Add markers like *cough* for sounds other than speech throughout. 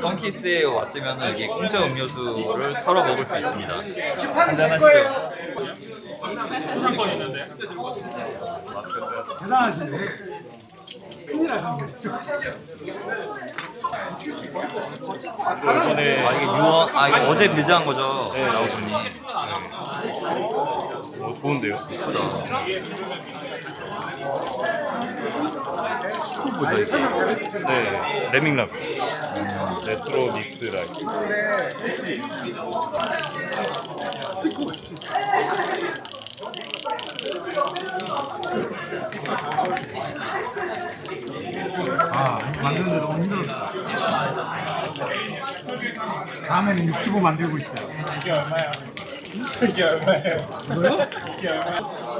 펑키스에 왔으면 여기 공짜 음료수를 털어 먹을 수 있습니다. 한잔하시죠. 초상권 있는데. 대단하시네. 큰일. 이번에 아 이게 유언 아 이거 어제 빌드한 거죠 네. 라오스님. 어, 좋은데요? 예쁘다. 잘해주세요. 네, 레밍랍. 레트로 믹스드 라이. 스티커가 씨. 아, 만드는데 너무 힘들었어. 다음에는 유튜브 만들고 있어요. 이게 얼마야? 이게 얼마예요? 이거요? 이게 얼마야?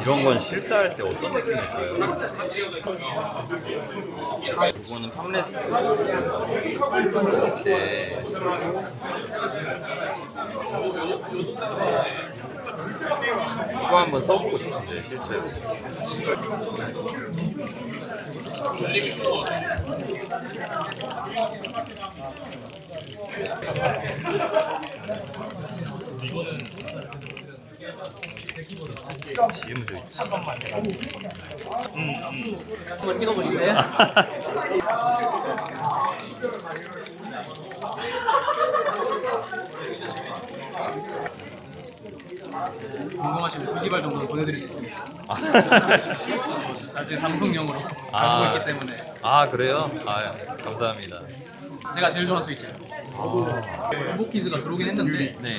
이런 건 실사할 때 어떤 느낌일까요? 이거는 팜레스트. 때 이거 한번 써보고 싶은데 실제로 지음새 있지 한번 찍어보실래요? 궁금하시면 90알 정도는 보내드릴 수 있습니다. 나중에 방송용으로 아. 알고 있기 때문에 아 그래요? 아 감사합니다 제가 제일 좋아하는 스위치. 퀴즈가 들어오긴 했는데 네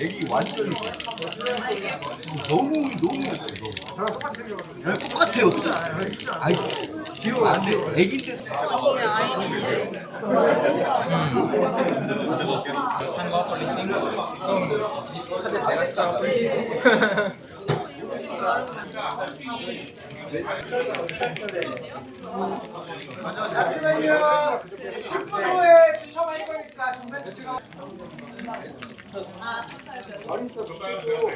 애기 완전히 너무 너무 예뻐. 저랑 네, 똑같아요. 진짜. 아이 귀여워. 안 돼. 내가 쓰라고 잠시만요. 10분 후에 추첨할 거니까 중간 추첨. 어린이가 미쳤죠.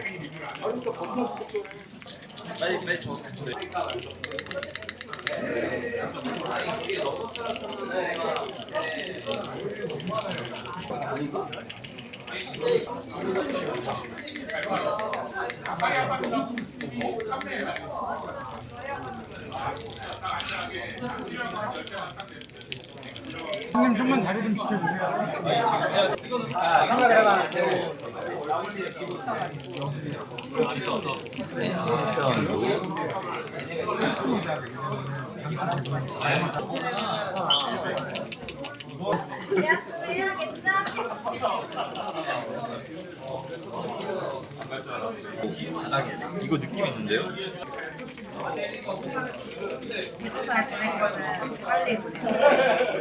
어린이가 겁나 미쳤죠. 빨리 빨리 저 됐어요. 형님 좀만 자리 좀 지켜주세요. 이거 느낌 있는데요?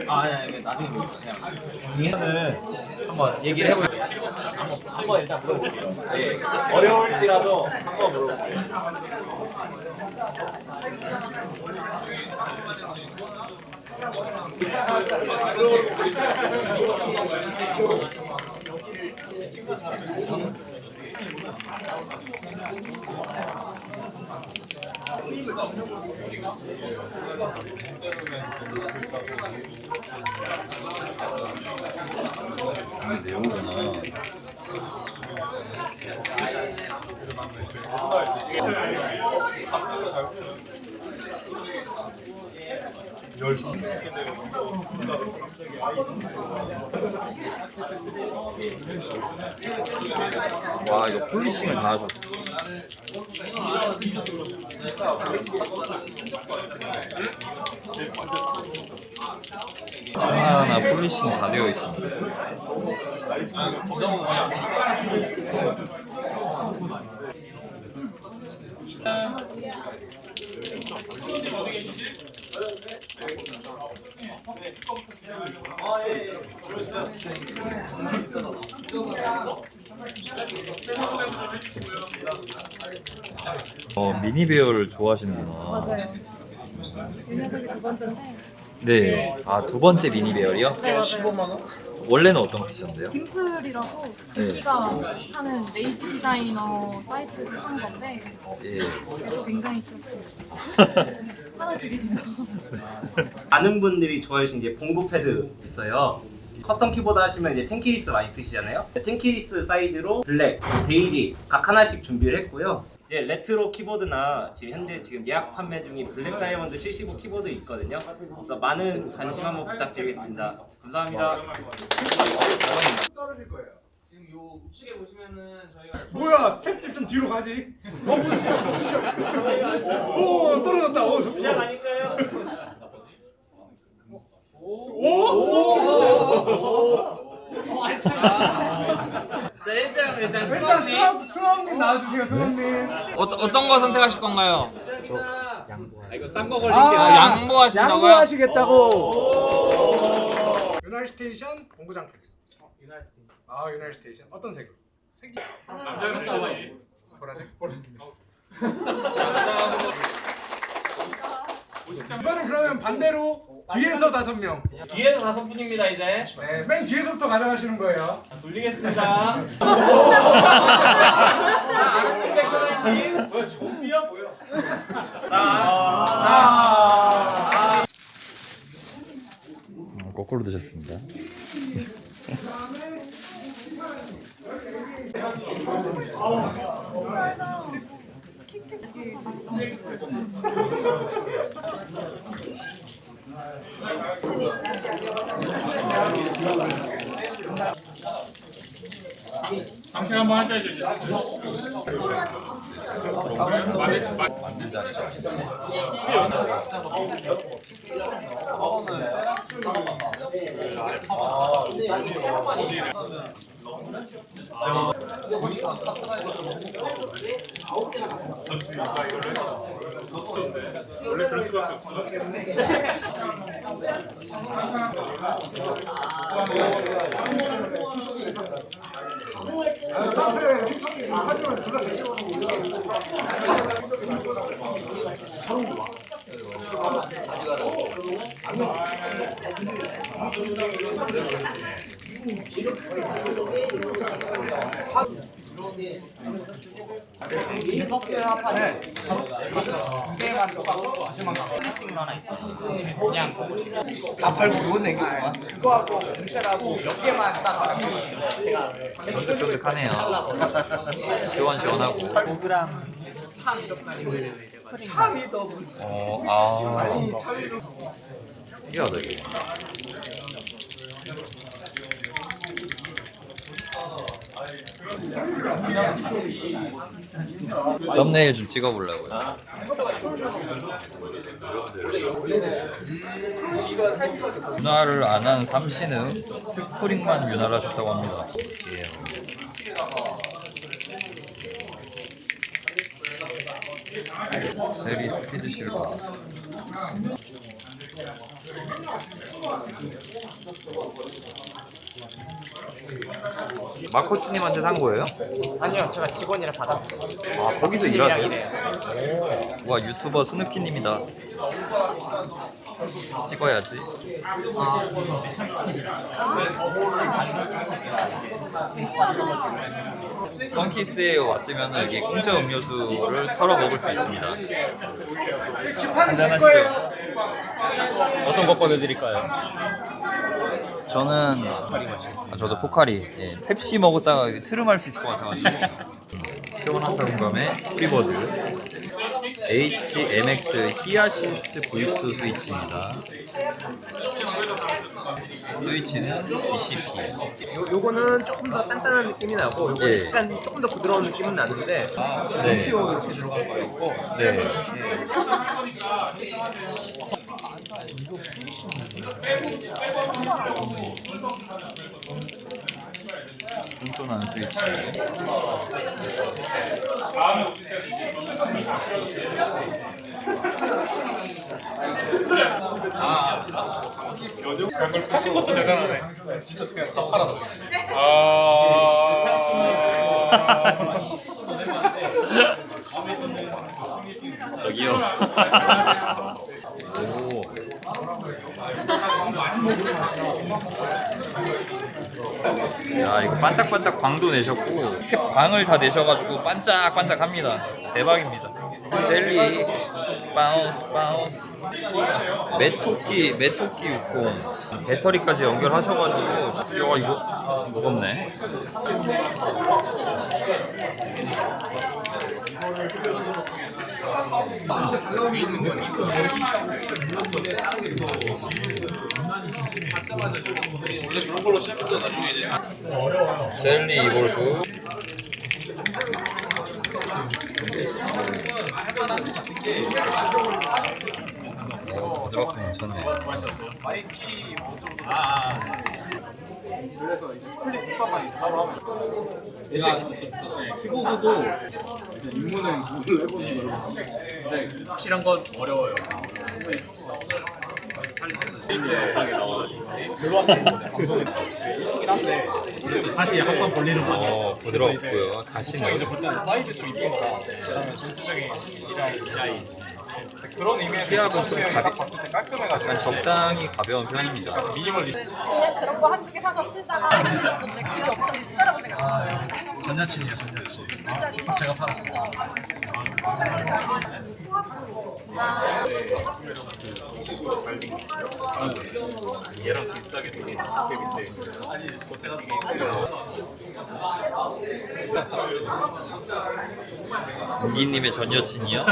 아, 아니, 아니, 나중에 보여주세요. 정리는 한번 얘기를 해볼게요. 한번, 한번 일단 물어볼게요. 예, 어려울지라도 한번 물어볼게요. 와 이거 폴리싱을 다 하셨어. 하나하나 폴리싱 다 되어 있습니다. 어 미니 베어를 좋아하시는구나. 맞아요. 이 녀석이 두 번째인데 네. 아 두 번째 미니 베어요? 네, 맞아요. 원래는 어떤 거 쓰셨는데요? 딤플이라고 네. 김기가 하는 레이지 디자이너 사이트에서 한 건데 예. 굉장히 좋고 *laughs* 하나 드리세요. 많은 분들이 좋아하시는 이제 봉고 패드 있어요. 커스텀 키보드 하시면 이제 텐키리스 많이 쓰시잖아요. 텐키리스 사이즈로 블랙, 데이지 각 하나씩 준비를 했고요. 이제 레트로 키보드나 지금 현재 지금 예약 판매 중인 블랙 다이아몬드 75 키보드 있거든요. 그래서 많은 관심 한번 부탁드리겠습니다. 감사합니다. 떨어질 거예요. 지금 요 우측에 보시면은 저희가 뭐야 스텝들 좀 뒤로 가지. 어 보시죠. 보시죠. 오 떨어졌다. 오 시작 아닌가요? 오. 오. 자, 일단 일단 일단 수학님 수학 수학님 나와주세요 수학님. 어떤 어떤 거 선택하실 건가요? 아, 양보하신다고요? 양보하시겠다고. 유나이 스테이션 공구장 패드. 유나이 스테이션. 아 유나이 스테이션 어떤 색으로? 색이 보라색. 보라색. 이번엔 그러면 반대로 뒤에서 다섯 명. 뒤에서 다섯 분입니다 이제 네, 맨 뒤에서부터 가져가시는 거예요. 돌리겠습니다. *laughs* 거꾸로 드셨습니다. 당신 한번 앉아야죠. 원래 그럴 수밖에 없어. 아니 서스 합판은 두 개만 똑같고 두개만 갖고 플리싱으로 하나 있어요. 선생님이 그냥 다 팔고 그건 내기구만. 그거하고 공쉘하고 몇 개만 딱 갖고 있는데 제가 쫀득쫀득하네요. *laughs* 시원시원하고. 참 겹다리를 어, 아. 신기하다 이게. 썸네일 좀 찍어보려고요. 윤활을 안한 삼씨는 스프링만 윤활 하셨다고 합니다. 예. 세리 스피드 실버. 마코치님한테 산 거예요? 아니요 제가 직원이라 받았어요. 아 거기서 일하세요? 와 유튜버 스누키님이다. 찍어야지. 펑키스에 왔으면 여기 공짜 음료수를 털어 먹을 수 있습니다. 거예요. 어떤 거 꺼내드릴까요? 저는 아, 저도 포카리. 예, 펩시 먹었다가 트름 할 수 있을 것 같아가지고 음, 시원한 달콤감에 프리버드 HMX 히아신스 V2 스위치입니다. 스위치는 DCP. 요, 요거는 조금 더 단단한 느낌이 나고 요거 예. 약간 조금 더 부드러운 느낌은 나는데 네. 오디오 이렇게 들어간 거였고 네. 쫀쫀한 스위치. 하신 것도 대단하네. 진짜 그냥 다 팔았어. 아. 저기요. 오. 야 이거 반짝반짝 광도 내셨고 이렇게 광을 다 내셔가지고 반짝반짝합니다. 대박입니다. 젤리 바운스 바운스 메토끼 메토끼 60 배터리까지 연결하셔가지고 이거 이거 무겁네. 젤리 이볼수 어, 부드럽게 괜찮네. 그래서 이제 스플릿 스파만 이제 따로 하면 키보드도 입문은 구글 해보는 걸로. 근데 확실한 건 어려워요. 이긴 한데 사실 한번 걸리는 거 어, 부드럽고요. 가시네. 일단 사이즈 좀 이쁘니까 그다음에 전체적인 디자인 디자인 근데 그런 의미에서 좀딱 가볍- 봤을 때 깔끔해가지고 약간 적당히 가벼운 편입니다. 미니멀리스트 그냥 그런 거 한두 개 사서 쓰다가 있는 정도인데 그게 없이 쓰다고 생각 안 했어요. 전 여친이야 전 여친. 진짜 처음 제가 팔았어요. 얘랑 비슷하게 생긴 캡인데 무기님의 전 여친이요?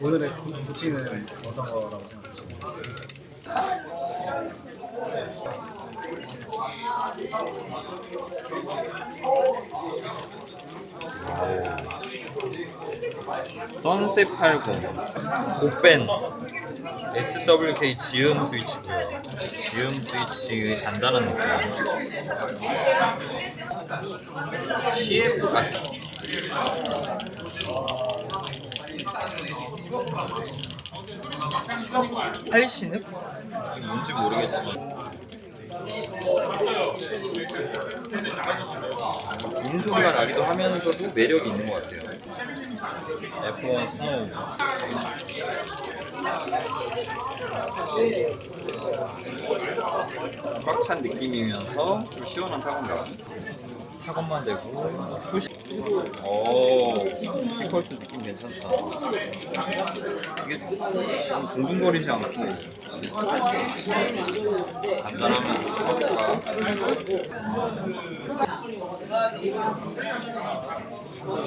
오늘의 부티는 어떤 거라고 생각하시나요? 선셋 80 고벤 SWK 지음 스위치고요. 지음 스위치 단단한 느낌. CF 가스. 할리시는? 뭔지 모르겠지만. 비는 소리가 나기도 하면서도 매력이 있는 것 같아요. F1 스노우. 꽉찬 느낌이면서 좀 시원한 타건감 타건만 되고. 초식. 오 피컬스 느낌 괜찮다. 이게 지금 둥둥거리지 않고 간단하면서 좋을까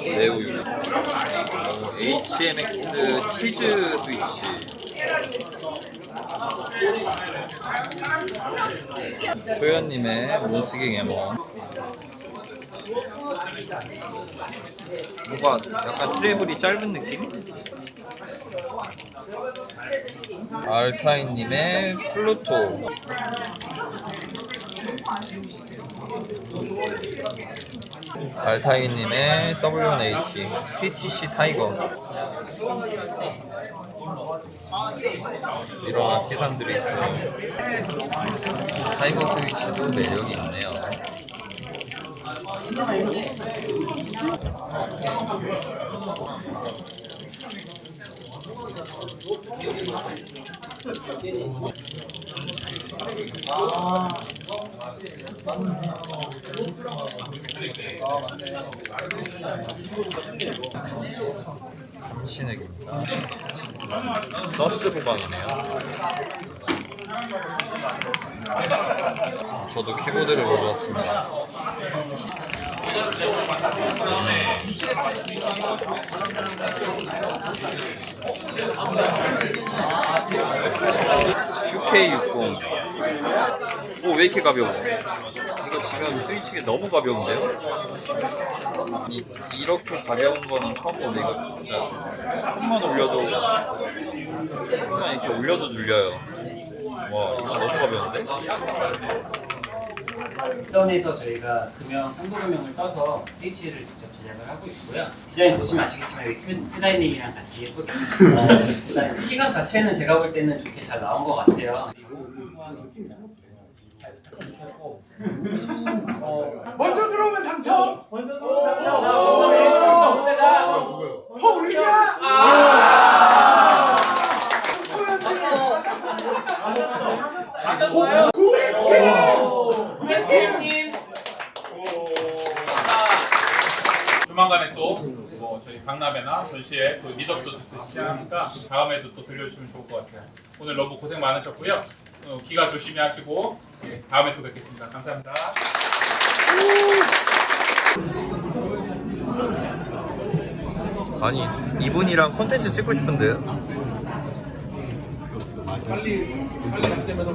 매우 어, HMX 치즈 스위치. 초연님의 몬스킹 에머 뭔가 약간 트래블이 짧은 느낌? 알타인님의 플루토. 알타인님의 WNH TTC 타이거. 이런 아티산들이 있고 타이거 스위치도 매력이 있네요 신흙입니다 서스 보방이네요 저도 키보드를 가져왔습니다. QK60. 오, 왜 이렇게 가벼워? 이거 지금 스위치가 너무 가벼운데요? 이, 이렇게 가벼운 거는 처음 보는데 이거 진짜 손만 올려도 손만 이렇게 올려도 눌려요. 와, 이거 너무 가벼운데? 일선에서 저희가 금형, 한국금형을 떠서 스위치를 직접 제작을 하고 있고요. 디자인 보시면 아시겠지만 여기 큐- 큐다이님이랑 같이 예쁘게 일단 키감 자체는 제가 볼 때는 좋게 잘 나온 것 같아요. 먼저 들어오면 당첨. 먼저 당첨! 퍼 올리냐? 가셨어요? 뭐 저희 박람회나 전시회 그 미덕도 듣고 시작하니까 다음에도 또 들려주시면 좋을 것 같아요. 오늘 너무 고생 많으셨고요. 어, 기가 조심히 하시고 예, 다음에 또 뵙겠습니다. 감사합니다. 아니, 이분이랑 콘텐츠 찍고 싶은데요?